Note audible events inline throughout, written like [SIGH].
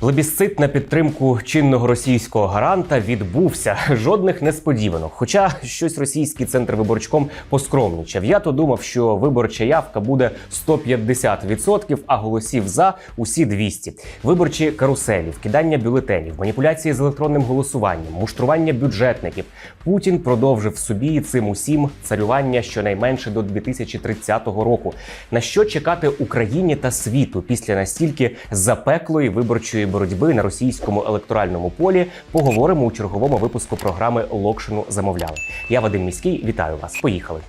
Плебісцит на підтримку чинного російського гаранта відбувся. Жодних несподіванок. Хоча щось російський центр виборчком поскромнічав. Я то думав, що виборча явка буде 150%, а голосів за усі 200. Виборчі каруселі, вкидання бюлетенів, маніпуляції з електронним голосуванням, муштрування бюджетників. Путін продовжив собі цим усім царювання щонайменше до 2030 року. На що чекати Україні та світу після настільки запеклої виборчої боротьби на російському електоральному полі? Поговоримо у черговому випуску програми Локшину замовляли. Я Вадим Міський, вітаю вас. Поїхали.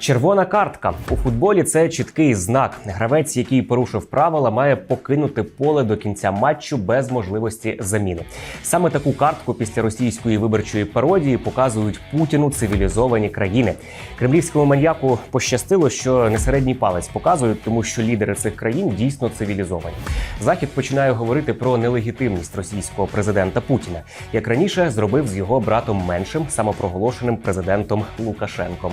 Червона картка у футболі це чіткий знак. Гравець, який порушив правила, має покинути поле до кінця матчу без можливості заміни. Саме таку картку після російської виборчої пародії показують Путіну цивілізовані країни. Кремлівському маньяку пощастило, що не середній палець показують, тому що лідери цих країн дійсно цивілізовані. Захід починає говорити про нелегітимність російського президента Путіна, як раніше зробив з його братом меншим самопроголошеним президентом Лукашенком.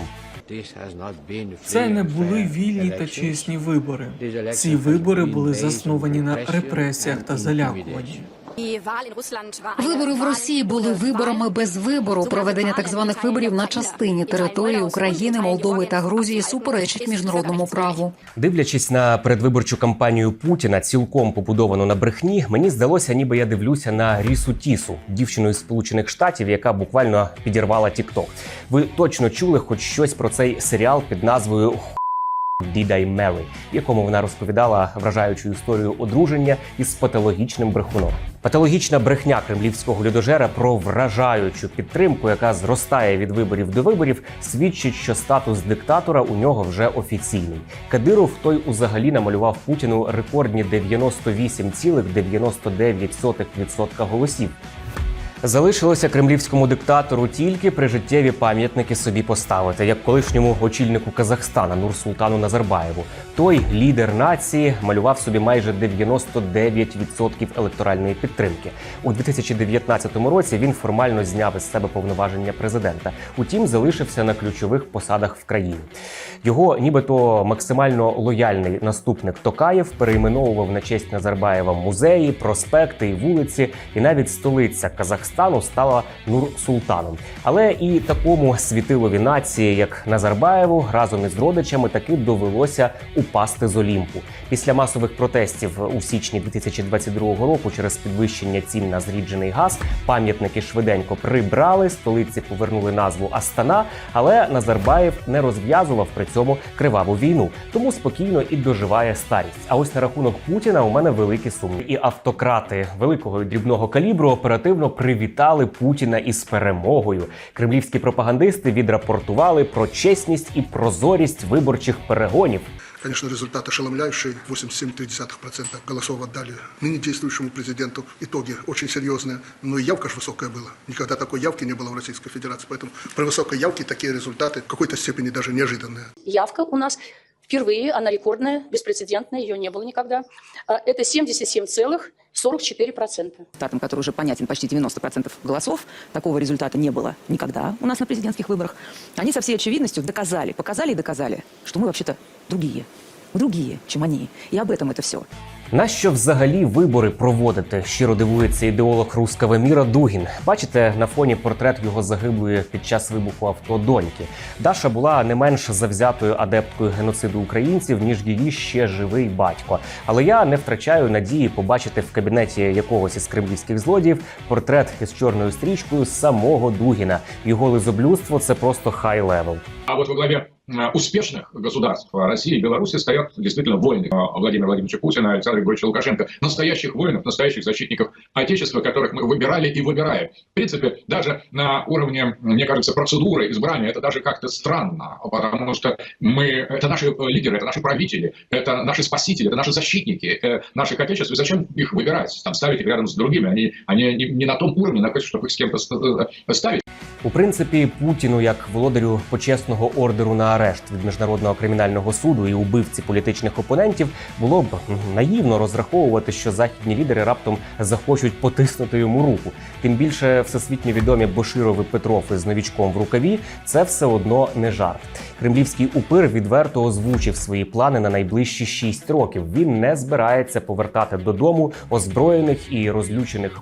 Це не були вільні та чесні вибори. Ці вибори були засновані на репресіях та залякуванні. Вибори в Росії були виборами без вибору. Проведення так званих виборів на частині території України, Молдови та Грузії суперечить міжнародному праву. Дивлячись на передвиборчу кампанію Путіна, цілком побудовану на брехні, мені здалося, ніби я дивлюся на Рісу Тісу, дівчину із Сполучених Штатів, яка буквально підірвала TikTok. Ви точно чули хоч щось про цей серіал під назвою Did I Marry?, в якому вона розповідала вражаючу історію одруження із патологічним брехуном. Патологічна брехня кремлівського людожера про вражаючу підтримку, яка зростає від виборів до виборів, свідчить, що статус диктатора у нього вже офіційний. Кадиров той узагалі намалював Путіну рекордні 98,99% голосів. Залишилося кремлівському диктатору тільки прижиттєві пам'ятники собі поставити, як колишньому очільнику Казахстана Нурсултану Назарбаєву. Той лідер нації малював собі майже 99% електоральної підтримки. У 2019 році він формально зняв із себе повноваження президента. Утім, залишився на ключових посадах в країні. Його, нібито максимально лояльний наступник Токаєв, перейменовував на честь Назарбаєва музеї, проспекти і вулиці, і навіть столиця Казахстану стала Нур-Султаном. Але і такому світилові нації, як Назарбаєву, разом із родичами таки довелося упасти з Олімпу. Після масових протестів у січні 2022 року через підвищення цін на зріджений газ пам'ятники швиденько прибрали, столиці повернули назву Астана, але Назарбаєв не розв'язував при цьому криваву війну, тому спокійно і доживає старість. А ось на рахунок Путіна у мене великі сумніви. І автократи великого і дрібного калібру оперативно привітали Путіна із перемогою. Кремлівські пропагандисти відрапортували про чесність і прозорість виборчих перегонів. Конечно, результат ошеломляющий. 87,3% голосов отдали ныне действующему президенту. Итоги очень серьезные. Но и явка же высокая была. Никогда такой явки не было в Российской Федерации. Поэтому при высокой явке такие результаты в какой-то степени даже неожиданные. Явка у нас впервые, она рекордная, беспрецедентная, ее не было никогда. А, Это 77,44%. результатом, который уже понятен, почти 90% голосов, такого результата не было никогда у нас на президентских выборах, они со всей очевидностью доказали, показали и доказали, что мы вообще-то другие. Другие, чем они. И об этом это все. Нащо взагалі вибори проводити? Щиро дивується ідеолог руского міра Дугін. Бачите на фоні портрет його загиблої під час вибуху авто доньки. Даша була не менш завзятою адепткою геноциду українців, ніж її ще живий батько. Але я не втрачаю надії побачити в кабінеті якогось із кремлівських злодіїв портрет із чорною стрічкою самого Дугіна. Його лизоблюдство це просто хай левел. А вот во главе э, успешных государств России и Беларуси стоят действительно воины э, Владимира Владимировича Путина Александра Григорьевича Лукашенко. Настоящих воинов, настоящих защитников Отечества, которых мы выбирали и выбираем. В принципе, даже на уровне, мне кажется, процедуры избрания, это даже как-то странно, потому что мы, это наши э, лидеры, это наши правители, это наши спасители, это наши защитники э, наших Отечеств. И зачем их выбирать, там, ставить их рядом с другими? Они, они не, не на том уровне находятся, чтобы их с кем-то ст- э, ставить. У принципі, Путіну, як володарю почесного ордеру на арешт від міжнародного кримінального суду і убивці політичних опонентів, було б наївно розраховувати, що західні лідери раптом захочуть потиснути йому руку. Тим більше всесвітньо відомі Боширов і Петров із новічком в рукаві це все одно не жарт. Кремлівський упир відверто озвучив свої плани на найближчі шість років. Він не збирається повертати додому озброєних і розлючених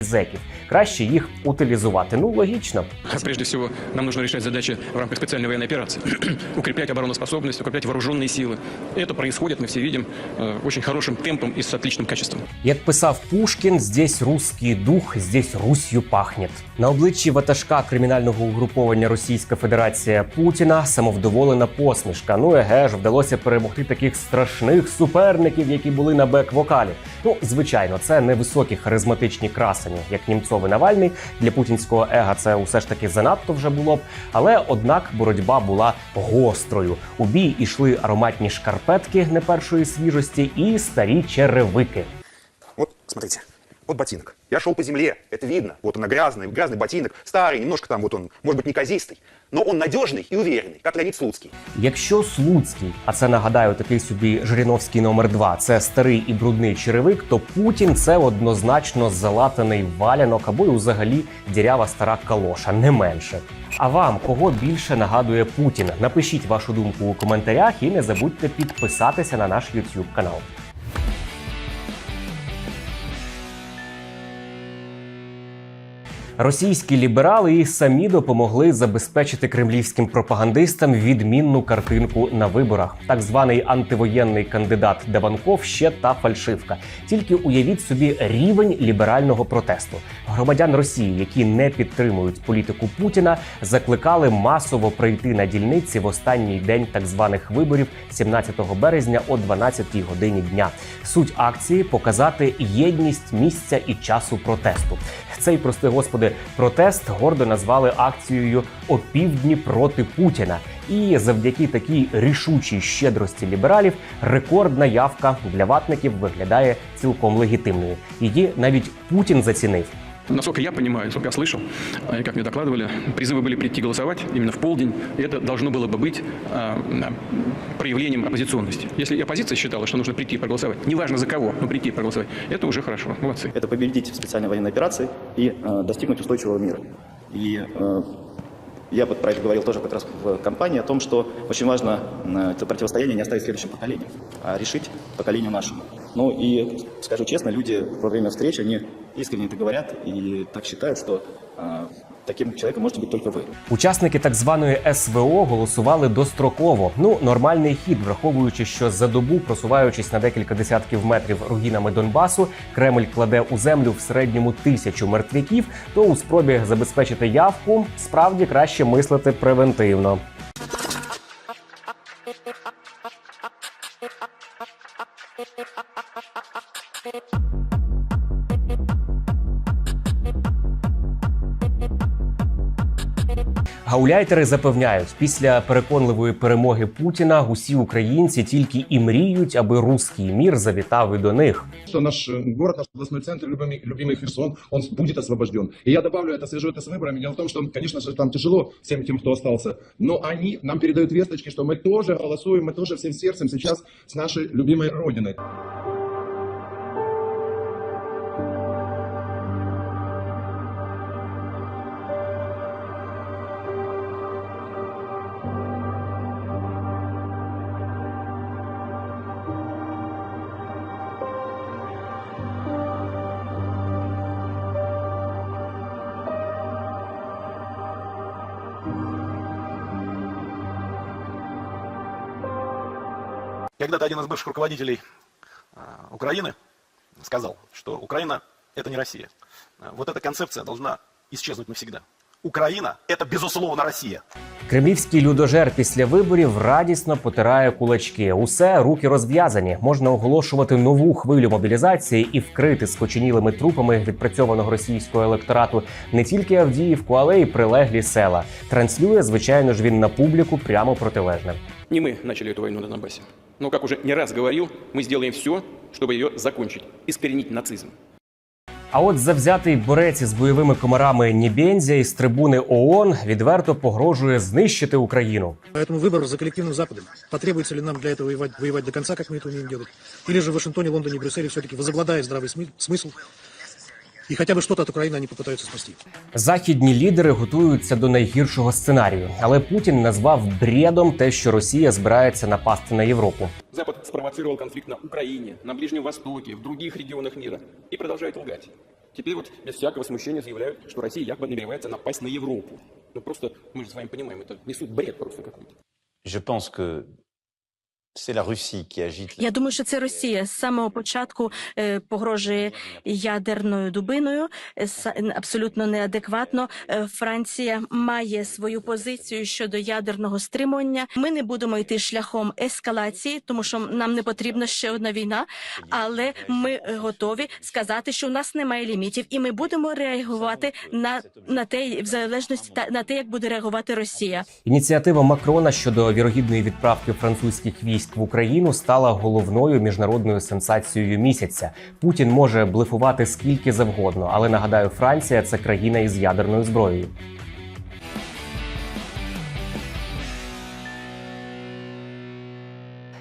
зеків Краще їх утилізувати. Ну логічно. Прежде всего, нам нужно решать задачи в рамках специальной военной операции. [CLEARS THROAT] укреплять обороноспособность, укреплять вооруженные силы. И это происходит, мы все видим, э, очень хорошим темпом и с отличным качеством. Як писав Пушкін, здесь русський дух, здесь Руссю пахнет. На обличчі ватажка кримінального угруповання Російська Федерація Путіна самовдоволена посмішка. Ну еге ж, вдалося перемогти таких страшних суперників, які були на бек-вокалі. Ну, звичайно, це невисокі харизматичні красені, як Німцов і Навальний. Для путінського ега це усе ж таки занадто вже було б. Але однак боротьба була гострою. У бій ішли ароматні шкарпетки не першої свіжості і старі черевики. От смотрите, от ботинок. Я шел по земле, это видно. Вот он грязный, грязный ботинок, старый, немножко там вот он, может быть, неказистый, но он надежный и уверенный, как Леонид Слуцкий. Якщо Слуцький, а це нагадаю, такий собі Жириновський номер 2 це старий і брудний черевик, то Путін це однозначно залатаний валянок або й взагалі дірява стара калоша, не менше. А вам кого більше нагадує Путін? Напишіть вашу думку у коментарях і не забудьте підписатися на наш YouTube канал. Російські ліберали і самі допомогли забезпечити кремлівським пропагандистам відмінну картинку на виборах. Так званий антивоєнний кандидат Даванков ще та фальшивка. Тільки уявіть собі рівень ліберального протесту. Громадян Росії, які не підтримують політику Путіна, закликали масово прийти на дільниці в останній день так званих виборів 17 березня о 12 годині дня. Суть акції показати єдність місця і часу протесту. Цей прости господи протест гордо назвали акцією опівдні проти Путіна. І завдяки такій рішучій щедрості лібералів рекордна явка для ватників виглядає цілком легітимною. Її навіть Путін зацінив. Насколько я понимаю, насколько я слышал, и как мне докладывали, призывы были прийти голосовать именно в полдень, и это должно было бы быть а, а, проявлением оппозиционности. Если оппозиция считала, что нужно прийти и проголосовать, неважно за кого, но прийти и проголосовать, это уже хорошо, молодцы. это победить в специальной военной операции и э, достигнуть устойчивого мира. И э, я вот про это говорил тоже как раз в кампании о том, что очень важно это противостояние не оставить следующим поколениям, а решить поколению нашему. Ну и скажу честно, люди во время встреч, они искренне это говорят и так считают, что э, таким человеком можете быть только вы. Учасники так званої СВО голосували достроково. Ну, нормальний хід, враховуючи, що за добу, просуваючись на декілька десятків метрів руїнами Донбасу, Кремль кладе у землю в середньому тисячу мертвяків. То у спробі забезпечити явку справді краще мислити превентивно. Гауляйтери запевняють, після переконливої перемоги Путіна усі українці тільки і мріють, аби руський мір завітав і до них. что наш э, город, наш областной центр, любимый, любимый Херсон, он будет освобожден. И я добавлю это, свяжу это с выборами. Дело в том, что, конечно же, там тяжело всем тем, кто остался, но они нам передают весточки, что мы тоже голосуем, мы тоже всем сердцем сейчас с нашей любимой Родиной. Когда-то один из бывших руководителей э, Украины сказал, что Украина – это не Россия. Э, Вот эта концепция должна исчезнуть навсегда. Украина – это, безусловно, Россия. Кремлівський людожер після виборів радісно потирає кулачки. Усе руки розв'язані. Можна оголошувати нову хвилю мобілізації і вкрити скоченілими трупами відпрацьованого російського електорату не тільки Авдіївку, але й прилеглі села. Транслює, звичайно ж, він на публіку прямо протилежне. Не мы начали эту войну на Донбассе. Но, как уже не раз говорил, мы сделаем все, чтобы ее закончить, искоренить нацизм. А от завзятий борець із бойовими комарами Нібензя із трибуни ООН відверто погрожує знищити Україну. Поэтому выбор за коллективным Западом. Потребуется ли нам для этого воевать, воевать до конца, как мы это умеем делать? Или же в Вашингтоне, Лондоне и Брюсселе все-таки возобладает здравый смы- смысл и хотя бы что-то от Украины они попытаются спасти. Західні лідери готуються до найгіршого сценарію, але Путін назвав бредом те, що Росія збирається напасти на Європу. Запад спровоцировал конфликт на Украине, на Ближнем Востоке, в других регионах мира и продолжает лгать. Теперь вот без всякого смущения заявляют, что Россия якобы намеревается напасть на Европу. Ну просто, мы же с вами понимаем, это несут бред просто какой-то. Je pense que я думаю, що це Росія з самого початку е, погрожує ядерною дубиною. е, абсолютно неадекватно. Е, Франція має свою позицію щодо ядерного стримування. Ми не будемо йти шляхом ескалації, тому що нам не потрібна ще одна війна. Але ми готові сказати, що у нас немає лімітів, і ми будемо реагувати на, на те, в залежності та на те, як буде реагувати Росія. Ініціатива Макрона щодо вірогідної відправки французьких військ в Україну стала головною міжнародною сенсацією місяця. Путін може блефувати скільки завгодно, але нагадаю, Франція це країна із ядерною зброєю.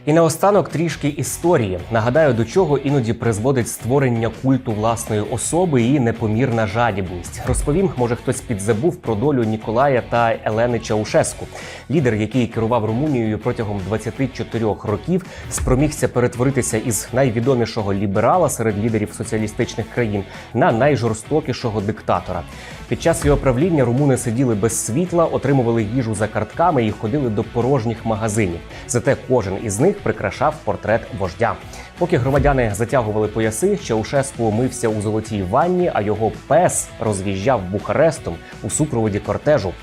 І наостанок трішки історії. Нагадаю, до чого іноді призводить створення культу власної особи і непомірна жадібність. Розповім, може хтось підзабув про долю Ніколая та Елени Чаушеску. Лідер, який керував Румунією протягом 24 років, спромігся перетворитися із найвідомішого ліберала серед лідерів соціалістичних країн на найжорстокішого диктатора. Під час його правління румуни сиділи без світла, отримували їжу за картками і ходили до порожніх магазинів. Зате кожен із них прикрашав портрет вождя. Поки громадяни затягували пояси, Чаушеску мився у золотій ванні, а його пес роз'їжджав Бухарестом у супроводі кортежу.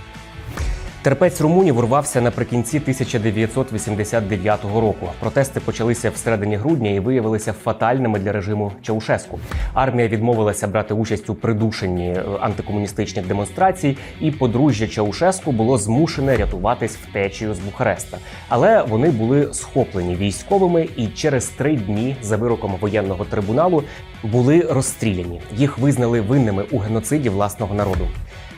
Терпець румунів урвався наприкінці 1989 року. Протести почалися всередині грудня і виявилися фатальними для режиму Чаушеску. Армія відмовилася брати участь у придушенні е, антикомуністичних демонстрацій, і подружжя Чаушеску було змушене рятуватись втечею з Бухареста. Але вони були схоплені військовими і через три дні за вироком воєнного трибуналу були розстріляні. Їх визнали винними у геноциді власного народу.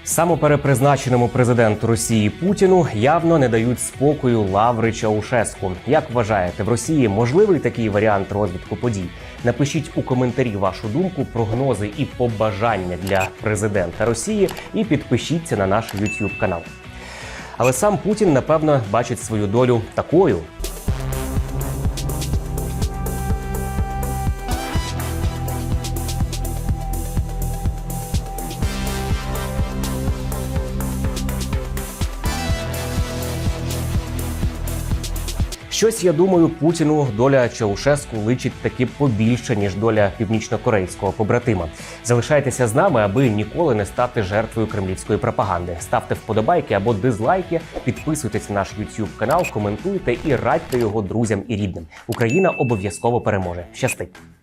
Самоперепризначеному президенту Росії Путіну явно не дають спокою лаври Чаушеску. Як вважаєте, в Росії можливий такий варіант розвитку подій? Напишіть у коментарі вашу думку, прогнози і побажання для президента Росії, і підпишіться на наш YouTube канал. Але сам Путін напевно бачить свою долю такою. Щось я думаю, Путіну доля Чаушеску личить таки побільше ніж доля північнокорейського побратима. Залишайтеся з нами, аби ніколи не стати жертвою кремлівської пропаганди. Ставте вподобайки або дизлайки, підписуйтесь на наш YouTube канал, коментуйте і радьте його друзям і рідним. Україна обов'язково переможе. Щастить!